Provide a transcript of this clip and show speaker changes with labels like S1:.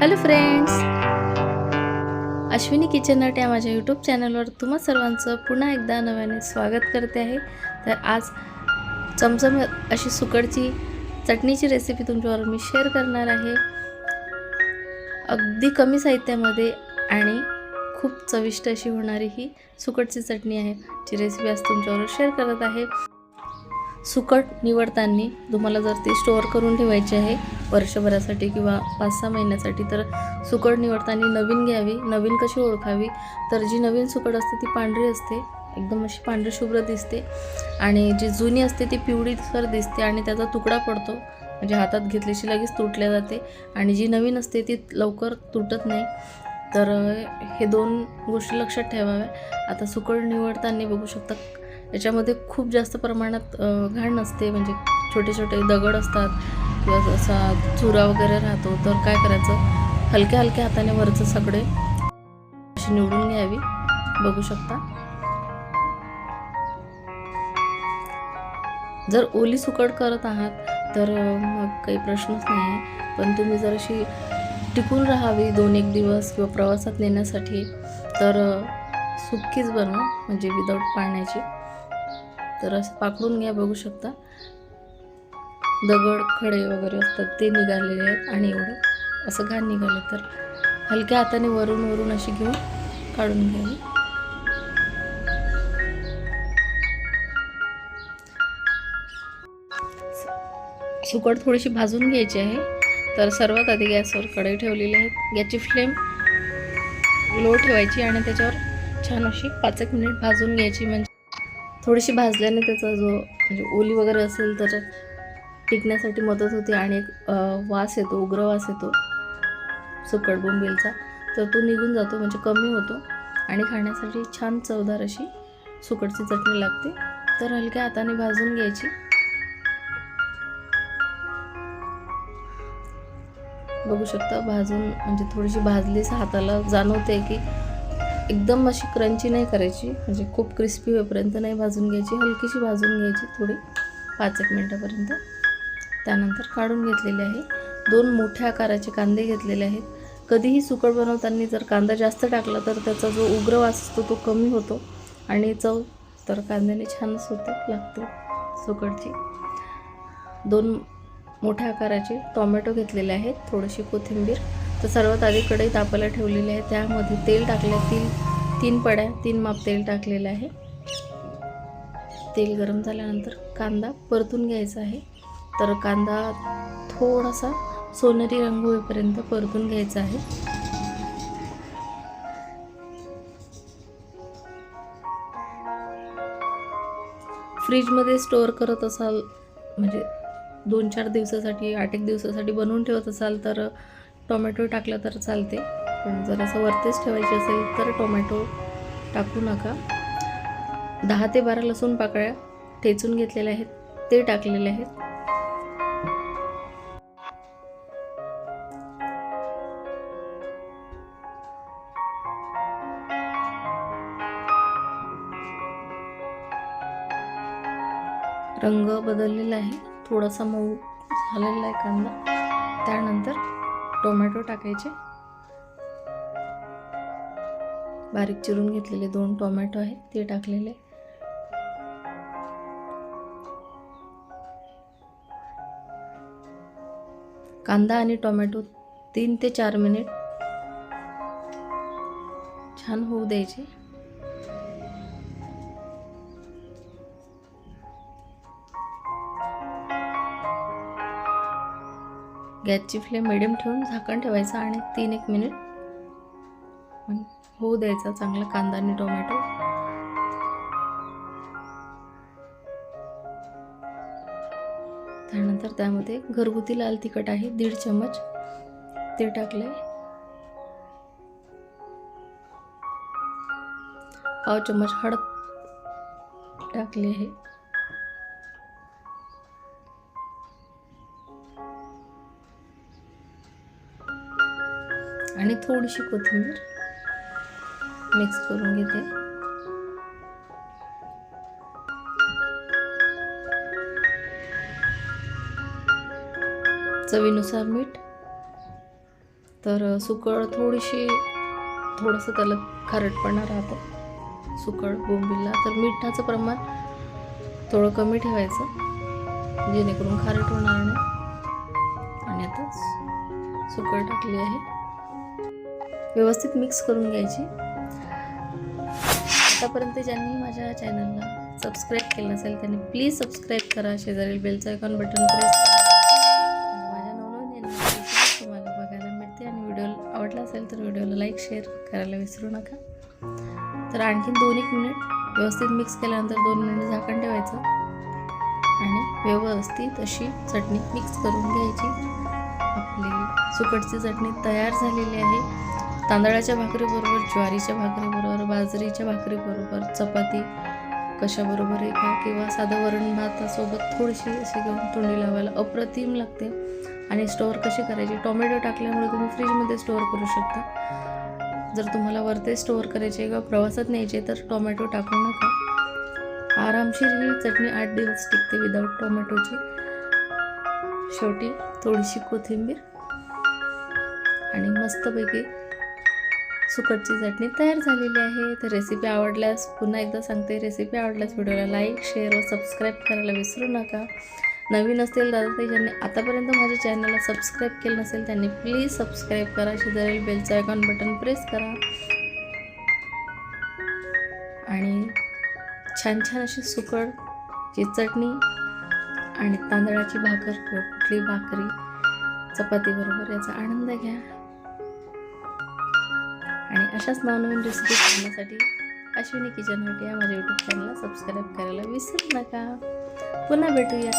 S1: Hello friends Ashwini kitchen नट या माझ्या यूट्यूब चॅनलवर तुम्हा सर्वांचं पुन्हा एकदा नव्याने स्वागत करते आहे. तर आज चमचम अशी सुकडची चटणीची रेसिपी तुमच्यावर मी शेअर करणार आहे. अगदी कमी साहित्यामध्ये आणि खूप चविष्ट अशी होणारी ही सुकटची चटणी आहे जी रेसिपी आज तुमच्यावर शेअर करत आहे. सुकट निवडताना तुम्हाला जर ती स्टोअर करून ठेवायची आहे वर्षभरासाठी किंवा पाच सहा महिन्यासाठी तर सुकड निवडताना नवीन घ्यावी नवीन कशी ओळखावी? तर जी नवीन सुकट असते ती पांढरी असते एकदम अशी पांढरी शुभ्र दिसते आणि जी जुनी असते ती पिवळीसर दिसते आणि त्याचा तुकडा पडतो. म्हणजे हातात घेतल्याशी लगेच तुटल्या जाते आणि जी नवीन असते ती लवकर तुटत नाही. तर हे दोन गोष्टी लक्षात ठेवाव्या. आता सुकड निवडताना बघू शकता याच्यामध्ये खूप जास्त प्रमाणात घाण असते. म्हणजे छोटे छोटे दगड असतात किंवा असा चुरा वगैरे राहतो तर काय करायचं? हलक्या हलक्या हाताने वरचं सगळे अशी निवडून घ्यावी. बघू शकता. जर ओली सुकट करत आहात तर मग काही प्रश्नच नाही. आहे पण तुम्ही जर अशी टिकून राहावी दोन एक दिवस किंवा प्रवासात नेण्यासाठी तर सुक्कीच बनवा म्हणजे विदाऊट पाण्याची तर असं पाकडून घ्या बघू शकता. दगड खडे वगैरे असतात ते निघालेले आहेत. आणि एवढं असं घाण निघालं तर हलक्या हाताने वरून वरून अशी घेऊन काढून घ्यावी. सुकट थोडीशी भाजून घ्यायची आहे. तर सर्वात आधी गॅसवर कढई ठेवलेली आहे. गॅसची फ्लेम लो ठेवायची आणि त्याच्यावर छान अशी पाच एक मिनिट भाजून घ्यायची. म्हणजे थोडीशी भाजल्याने त्याचा जो म्हणजे ओली वगैरे असेल तर टिकण्यासाठी मदत होते आणि एक वास येतो उग्र वास येतो. सुकट बोंबिलचा. तर तो निघून जातो म्हणजे कमी होतो आणि खाण्यासाठी छान चवदार अशी सुकटची चटणी लागते. तर हलक्या हाताने भाजून घ्यायची. बघू शकता भाजून म्हणजे थोडीशी भाजलीच हाताला जाणवते की एकदम अशी क्रंची नाही करायची. म्हणजे खूप क्रिस्पी होईपर्यंत नाही भाजून घ्यायची. हलकीशी भाजून घ्यायची थोडी पाच एक मिनटापर्यंत. त्यानंतर काढून घेतलेले आहे. दोन मोठ्या आकाराचे कांदे घेतलेले आहेत. कधीही सुकट बनवताना जर कांदा जास्त टाकला तर त्याचा जो उग्र वास असतो तो कमी होतो आणि चव तर कांद्याने छानच होते लागते सुकटची दोन मोठ्या आकाराचे टोमॅटो घेतलेले आहेत थोडीशी कोथिंबीर. तर सर्वात आधी कढई तापायला ठेवलेली आहे. त्यामध्ये तेल टाकले तीन तीन पड्या तीन माप तेल टाकलेलं आहे. तेल गरम झाल्यानंतर कांदा परतून घ्यायचा आहे. तर कांदा थोडासा सोनेरी रंग होईपर्यंत परतून घ्यायचा आहे. फ्रीजमध्ये स्टोअर करत असाल म्हणजे दोन चार दिवसासाठी आठ एक दिवसासाठी बनवून ठेवत असाल तर टोमॅटो टाकला तर चालते. पण जर असं वरतीच ठेवायची असेल तर टोमॅटो टाकू नका. दहा ते बारा लसूण पाकळ्या ठेचून घेतलेल्या आहेत ते टाकलेले आहेत. रंग बदललेला आहे. थोडासा मऊ झालेला आहे कांदा. त्यानंतर टोमॅटो टाकायचे. बारीक चिरून घेतलेले दोन टोमॅटो आहेत ते टाकलेले. कांदा आणि टोमॅटो तीन ते चार मिनिट छान होऊ द्यायचे. गॅसची फ्लेम मिडियम ठेवून झाकण ठेवायचं आणि तीन एक मिनिट होऊ द्यायचा चांगला कांदा आणि टोमॅटो त्यानंतर त्यामध्ये घरगुती लाल तिखट आहे दीड चमच ते टाकले पाव चमच हळद टाकली आहे. आणि थोडीशी कोथिंबीर मिक्स करून घेते. चवीनुसार मीठ. तर सुकळ थोडीशी थोडंसं त्याला खारटपणा राहतं. सुकळ बोंबिलला. तर मिठाचं प्रमाण थोडं कमी ठेवायचं जेणेकरून खारट होणार नाही. आणि आता सुकळ टाकली आहे. व्यवस्थित मिक्स करून घ्यायची. आतापर्यंत ज्यांनी माझ्या चॅनलला सबस्क्राईब केलं नसेल त्यांनी प्लीज सबस्क्राईब करा. शेजारील बेलचं आयकॉन बटन प्रेस करा. माझ्या नवनवीन येणाऱ्या तुम्हाला बघायला मिळते. आणि व्हिडिओ आवडला असेल तर व्हिडिओला लाईक शेअर करायला विसरू नका. तर आणखीन दोन एक मिनिट व्यवस्थित मिक्स केल्यानंतर दोन मिनिट झाकण ठेवायचं. आणि व्यवस्थित अशी चटणी मिक्स करून घ्यायची. आपली सुकटची चटणी तयार झालेली आहे. तांदळाच्या भाकरीबरोबर ज्वारीच्या भाकरीबरोबर बाजरीच्या भाकरीबरोबर चपाती कशाबरोबरही खा किंवा साधं वरण भातासोबत थोडीशी अशी घेऊन तोंडी लावायला अप्रतिम लागते. आणि स्टोअर कशी करायची? टोमॅटो टाकल्यामुळे तुम्ही फ्रीजमध्ये स्टोअर करू शकता. जर तुम्हाला वरते स्टोअर करायचे किंवा प्रवासात न्यायचे तर टोमॅटो टाकू नका. आरामशीर ही चटणी आठ दिवस टिकते विदाऊट टोमॅटोची. शेवटी थोडीशी कोथिंबीर आणि मस्तपैकी सुकटची चटणी तयार झालेली आहे. तर रेसिपी आवडल्यास पुन्हा एकदा सांगते. रेसिपी आवडल्यास व्हिडिओला लाईक शेअर व सबस्क्राईब करायला विसरू नका. नवीन असतील दादा ताई ज्यांनी आतापर्यंत माझ्या चॅनलला सबस्क्राईब केलं नसेल त्यांनी प्लीज सबस्क्राईब करा. शेजारील बेलचं आयकॉन बटन प्रेस करा. आणि छान छान अशी सुकटची चटणी आणि तांदळाची भाकर कुठली भाकरी चपातीबरोबर याचा आनंद घ्या. आणि अशाच नवनवीन रेसिपी करण्यासाठी अश्विनी किचन हट या माझ्या यूट्यूब चॅनलला सबस्क्राईब करायला विसरू नका. पुन्हा भेटूया.